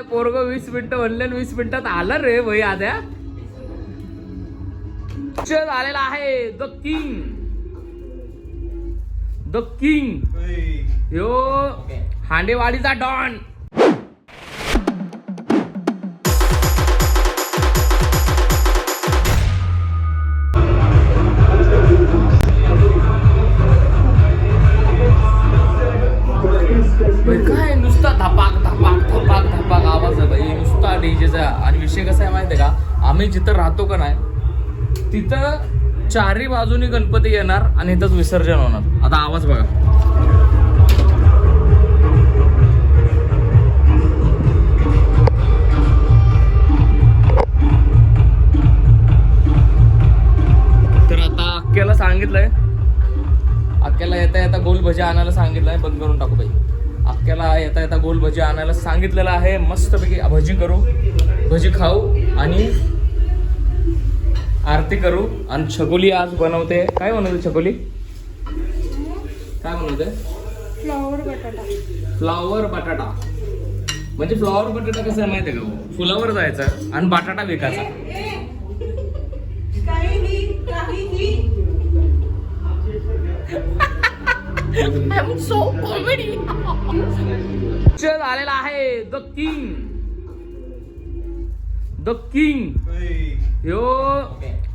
काय पोरग वीस मिनिटं म्हणले आणि वीस मिनिटात आलं रे भाई आद्या. चल आलेला आहे the king. The king. Yo हांडेवाडीचा don. आम्ही जिथं राहतो का नाही तिथं चारही बाजूनी गणपती येणार आणि इथंच विसर्जन होणार. आता आवाज बघा. तर आता अक्क्याला सांगितलंय. अक्क्याला येता येता गोल भजी आणायला सांगितलंय. बंद करून टाकू बाई. अक्क्याला येता येता गोल भजी आणायला सांगितलेलं आहे. मस्तपैकी भजी करू. भजी खाऊ आणि आरती करू आणि छगोली आज बनवते. काय बनवते छगोली? काय बनवते? फ्लॉवर बटाटा. फ्लॉवर बटाटा. म्हणजे फ्लॉवर बटाटा कसं आहे माहिती आहे का फुलावर जायचं आणि बटाटा विकायचा. काहीही काहीही चल आलेला आहे. The king. The king. Yo.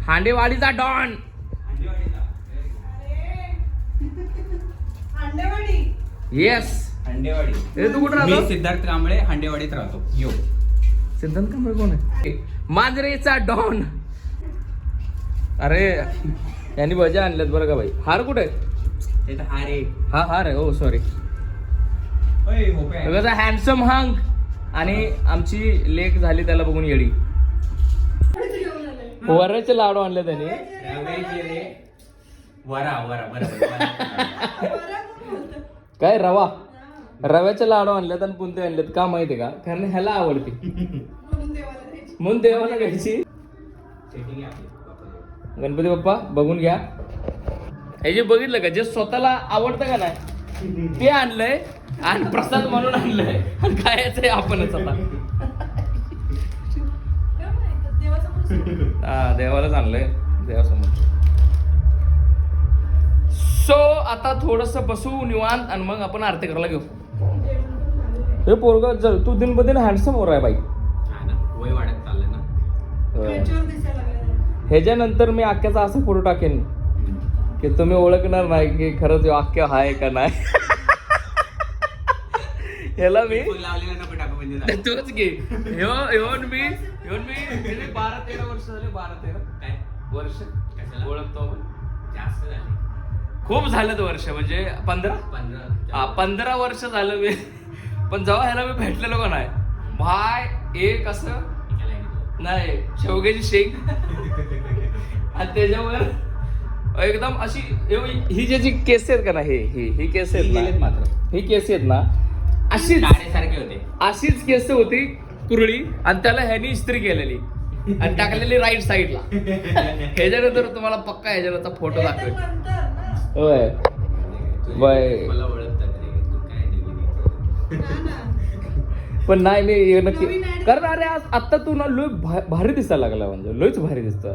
हांडेवाडीचा don. Yes Handewadi. हे तू कुठं मी राहतो सिद्धार्थ कांबळे हांडेवाडीत राहतो. यो. सिद्धांत कांबळे कोण आहे? मांजरेचा डॉन. अरे यांनी भज्या आणल्यात बरं का भाई हार कुठे आहे? ते तर हारे हा हार आहे. हो सॉरी हँडसम हंग आणि आमची लेक झाली त्याला बघून येडी. वराचे लाडू आणले त्यांनी. वरा वरा बरोबर काय रवा? रव्याचे लाडू आणलेत आणि कोणते आणलेत का माहितीये का? कारण ह्याला आवडते. म्हणून देवाला घ्यायची. गणपती बाप्पा बघून घ्या. हे जे बघितलं का जे स्वतःला आवडतं का नाही ते आणलंय आणि प्रसाद म्हणून आणलंय. आणि खायचंय आपणच आता. हा देवालाच आणलंय देवासमोर सो आता थोडस बसू निवांत आणि मग आपण आरती करायला घेऊ. हे पोरग जर तू दिन बदिन हँडसम हो आहे बाई. हा ना वय वाढत चाललंय ना ह्याच्यानंतर मी आख्याचा असा फोटो टाकेन की तुम्ही ओळखणार नाही की खरंच आख्या हाय का नाही. ह्याला मी म्हणजे झालं. तोच घे. ह्यो ह्योन मी. ह्योन मी. किती बारा तेरा वर्ष झाले बारा तेरा. काय? वर्ष. कशाला? ओळखतो आपण. जास्त झाले. खूप झालं वर्ष म्हणजे पंधरा? पंधरा. हा पंधरा वर्ष झालं मी. पण जेव्हा ह्याला मी भेटलेलो का नाही भाय एक असं. नाही शेवग्याची शेंग. आणि त्याच्यावर एकदम अशी ही जी जी केस आहेत का ना हे ही केस आहेत मात्र. ही केस आहेत ना अशीच टाळेसारखे होते. अशीच केस होती कुरळी आणि त्याला ह्यानी इस्त्री केलेली. आणि टाकलेली राईट साईडला ह्याच्यानंतर तुम्हाला पक्का ह्याच्यावरचा फोटो दाखवेल. होय. बाय. पण नाही मी हे नक्की कारण अरे आज आता तू ना लोक भा- भारी दिसायला लागला म्हणजे. लोच भारी दिसतो.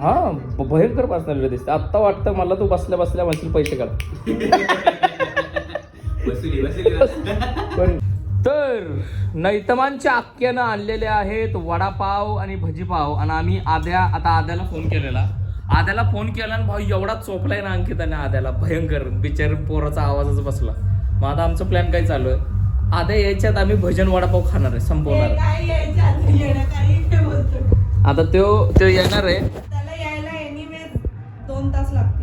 हा भयंकर पर्सनॅलिटी दिसते आता वाटतं मला तू बसल्या बसल्या म्हणशील पैसे काढ. वसुली वसुली पण तर नैतमांच्या आख्यानं आणलेले आहेत वडापाव आणि भजीपाव. आणि आम्ही आद्या आता आद्याला फोन केलेला. आद्याला फोन केला आणि भाऊ एवढा चोपलाय ना अंकिताने आद्याला. भयंकर बिचार पोराचा आवाजच बसला. मग आता आमचं प्लॅन काय चालू आहे? आद्या यायच्यात आम्ही भजन वडापाव खाणार आहे संपवणार आहे. आता तो तो येणार आहे. त्याला यायला एनिवे दोन तास लागतील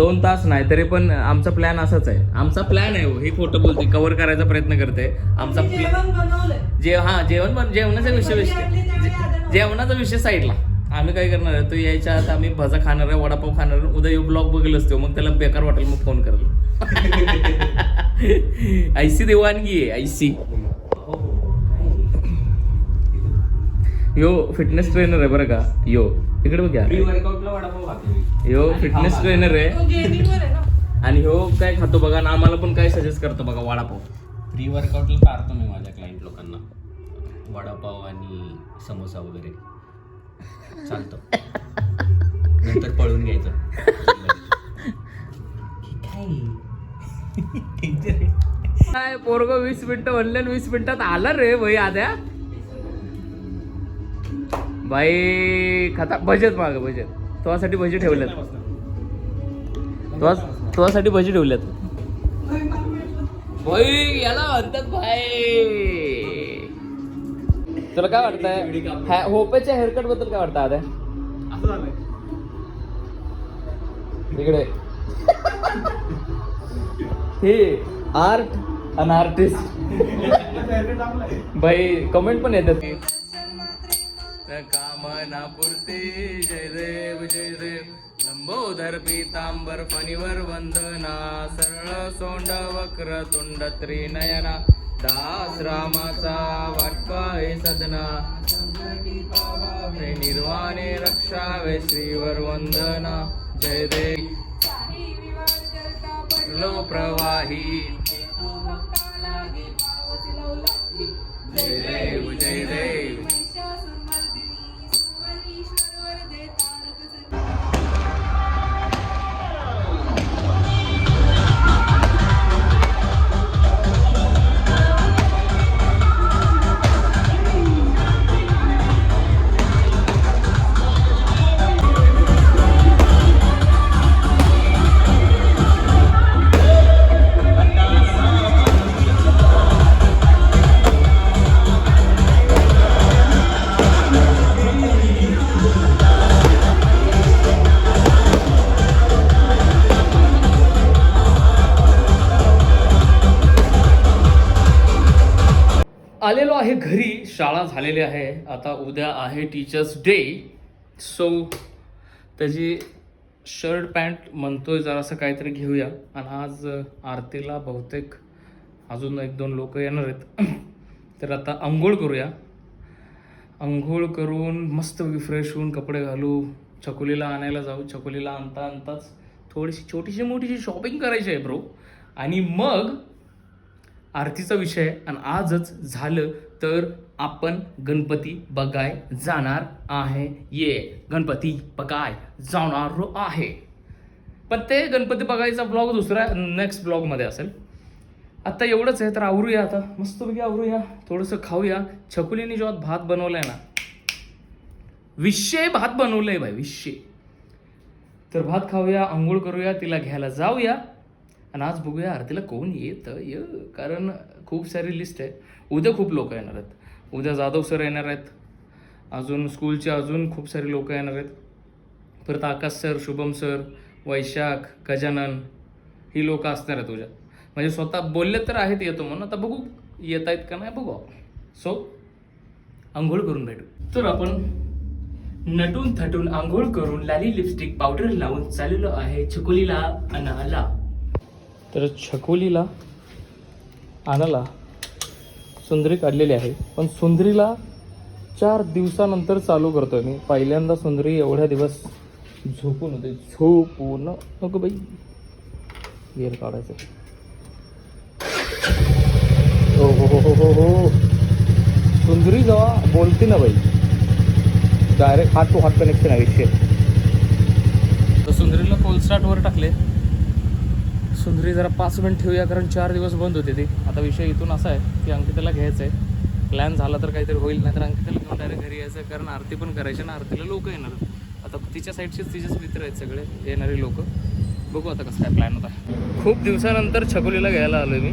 दोन तास नाही तरी पण आमचा प्लॅन असाच आहे. आमचा प्लॅन आहे हो ही खोटं बोलते कव्हर करायचा प्रयत्न करते आमचा जे हा जेवण पण जेवणाचा विषय विषय. जेवणाचा विषय साईडला. आम्ही काय करणार आहे तो यायच्या आत आम्ही भजा खाणार आहे वडापाव खाणार आहे उद्या येऊ ब्लॉग बघेलच तो मग त्याला बेकार वाटेल मग फोन करेल ऐसी देवानगी आहे ऐसी. यो फिटनेस ट्रेनर आहे बरं का? यो. इकडे बघ प्री या वर्कआउटला वडापाव खातो मी. यो फिटनेस ट्रेनर आहे. ना. आणि ह्यो काय खातो बघा आणि आम्हाला पण काय सजेस्ट करतो बघा वडापाव. प्री वर्कआउटला चारतो मी माझ्या क्लायंट लोकांना. वडापाव आणि समोसा वगैरे. चालतं. नंतर पळून घ्यायचं. काय? पोरग वीस मिनिटं म्हणले वीस मिनिटात आला रे भाई आद्या? बाई खाता बजेट माग बजेट तुझ्यासाठी भजी ठेवल्यात तुझ्या तुझ्यासाठी भजी ठेवल्यात भाई याला म्हणतात भाई. तुला काय वाटतंय? हा- होपेच्या हेअरकटबद्दल काय वाटतं आद्या इकडे. हे आर्ट अन आर्टिस्ट भाई कमेंट पण येतात. की कामना पुरते जय देव जय देव. लंबोदर पीतांबर फणीवर वंदना. सरळ सोंड वक्र तुंड त्रिनयना. दास रामाचा सदना. हे निर्वाणे रक्षावे श्रीवर वंदना. जय देव. लो प्रवाही जय देव जय देव. शाळा झालेली आहे. आता उद्या आहे टीचर्स डे सो त्याची शर्ट पॅन्ट म्हणतोय जरासं काहीतरी घेऊया. आणि आज आरतीला बहुतेक अजून एक दोन लोक येणार आहेत. तर आता आंघोळ करूया. आंघोळ करून मस्त फ्रेश होऊन कपडे घालू. छकुलीला आणायला जाऊ. छकुलीला आणता आणताच थोडीशी छोटीशी मोठीशी शॉपिंग करायची आहे ब्रो आणि मग आरतीचा विषय आणि आजच झालं तर आपण गणपती बघाय जाणार आहे. ये गणपती बघाय जाणार आहे. पण ते गणपती बघायचा ब्लॉग दुसऱ्या नेक्स्ट ब्लॉगमध्ये असेल. आत्ता एवढंच आहे तर आवरूया आता. मस्तपैकी आवरूया. थोडंसं खाऊया. छकुलीने जेव्हा भात बनवलाय ना विषय भात बनवलंय भाई विषय तर भात खाऊया आंघोळ करूया तिला घ्यायला जाऊया. आणि आज बघूया आरतीला कोण येतं? य कारण खूप सारी लिस्ट आहे. उद्या खूप लोक येणार आहेत. उद्या जाधव सर येणार आहेत. अजून स्कूलचे अजून खूप सारे लोक येणार आहेत. परत आकाश सर शुभम सर वैशाख गजानन ही लोक असणार आहेत तुझ्या म्हणजे स्वतः बोलले तर आहेत येतो म्हणून. आता बघू येत आहेत का नाही बघू. सो आंघोळ करून भेटू. तर आपण नटून थटून आंघोळ करून लाली लिपस्टिक पावडर लावून चाललेलो आहे छकुलीला अनाला. तर छकुलीला आणाला सुंदरी काढलेली आहे. पण सुंदरीला चार दिवसानंतर चालू करतोय मी. पहिल्यांदा सुंदरी एवढ्या दिवस झोपून होते. झोपून. नको बाई. गेअर काढायचं. हो हो हो हो हो हो. सुंदरी जेव्हा बोलते ना बाई डायरेक्ट हात टू हात कनेक्शन आहे विषय. तर सुंदरीला कोल टाकले. सुंदरी जरा पाच मिनिट ठेवूया कारण चार दिवस बंद होते ती. आता विषय इथून असा आहे की अंकिताला घ्यायचं आहे प्लॅन झाला तर काहीतरी होईल नाही तर अंकिताला घेऊन डायरेक्ट घरी यायचं कारण आरती पण करायची ना आरतीला लोक येणार. आता तिच्या साईडचेच तिचेच मित्र आहेत सगळे येणारे लोक. बघू आता कसं काय प्लॅन होता खूप दिवसानंतर छकुलीला घ्यायला आलो मी.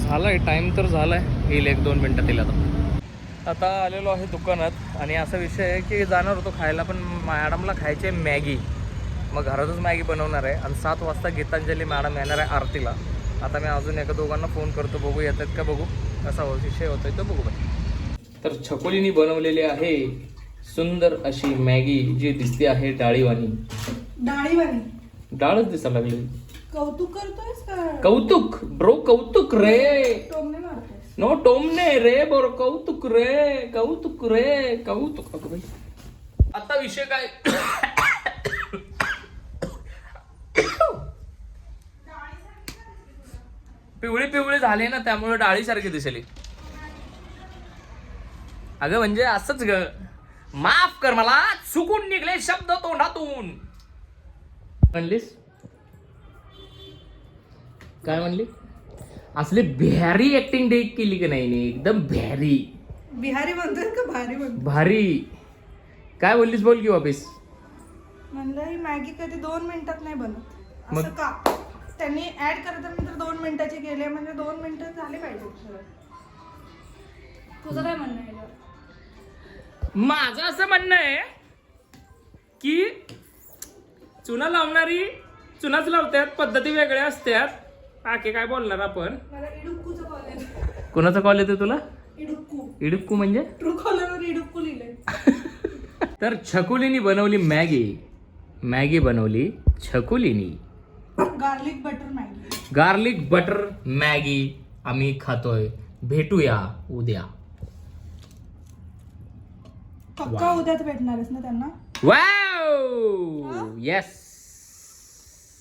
झाला आहे टाईम तर झाला आहे येईल एक दोन मिनटात येईल आता. आता आलेलो आहे दुकानात आणि असा विषय आहे की जाणार होतो खायला पण मॅडमला खायचे मॅगी. मग घरातच मॅगी बनवणार आहे. आणि सात वाजता गीतांजली मॅडम येणार आहे आरतीला. आता मी अजून एका दोघांना फोन करतो बघू येतात का बघू? कसा हो- विषय होतोय तो बघू तर छकोलीनी बनवलेली आहे सुंदर अशी मॅगी जी दिसते आहे डाळीवाणी. डाळीवाणी? डाळच दिसायला लागली. कौतुक करतोयस का? कौतुक? ब्रो कौतुक रे. नो टोमने रे बोर कौतुक रे कौतुक रे कौतुक. आता विषय काय? पिवळी पिवळी झाली ना त्यामुळे डाळीसारखी दिसली. अगं म्हणजे असंच ग. माफ कर मला चुकून निघले शब्द तोंडातून. म्हणलीस? काय म्हणली? असली बिहारी ऍक्टिंग डे केली की नाही? एकदम बिहारी बिहारी म्हणतोय का भारी म्हणतो भारी. काय बोललीस बोल की वापिस? म्हणलं ही मॅगी कधी दोन मिनिटात नाही बनत. मग? का? त्यांनी ऍड करताना दोन मिनिटाचे केले म्हणजे दोन मिनिटं झाले पाहिजे. तुझं काय म्हणणं आहे याच्यावर? माझं असं म्हणणं आहे की चुना लावणारी चुनाच लावतात पद्धती वेगळ्या असतात बाकी काय बोलणार आपण? मला इडुक्कूचं कॉल आहे कोणाचा कॉल येतो तुला? इडुक्कू. इडुक्कू म्हणजे? ट्रू कॉलरवर इडुक्कू लिहिलंय. तर छकुलीनी बनवली मॅगी. मॅगी बनवली छकुलीनी. Garlic butter Maggi garlic butter Maggi आम्ही खातोय. भेटूया उद्या. पक्का उद्याच भेटणारच ना त्यांना? वाव येस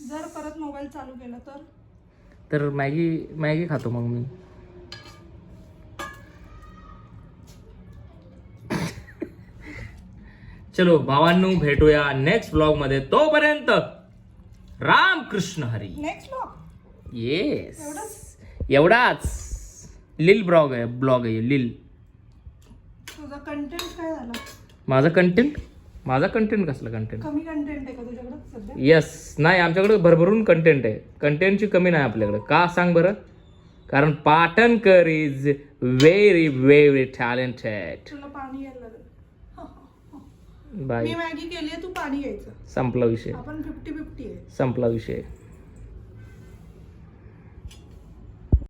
जर परत मोबाईल चालू केला तर? तर मॅगी मॅगी खातो मग मी. चलो भावांनो भेटूया नेक्स्ट ब्लॉगमध्ये. तोपर्यंत राम कृष्ण हरी येस एवढाच? लिल ब्लॉग आहे ब्लॉग आहे लिल तुझा कंटेंट काय झाला? माझा कंटेंट माझा कंटेंट कसला कंटेंट कमी कंटेंट आहे का तुझ्याकडे सध्या? येस नाही आमच्याकडे भरभरून कंटेंट आहे. कंटेंटची कमी नाही आपल्याकडे. का सांग बरं? कारण Patankar is very very talented तुला पाणी लागेल. बाय. मी मॅगी केली आहे तू पाणी घ्यायचं. संपला विषय. आपण फिफ्टी फिफ्टी आहे. संपला विषय.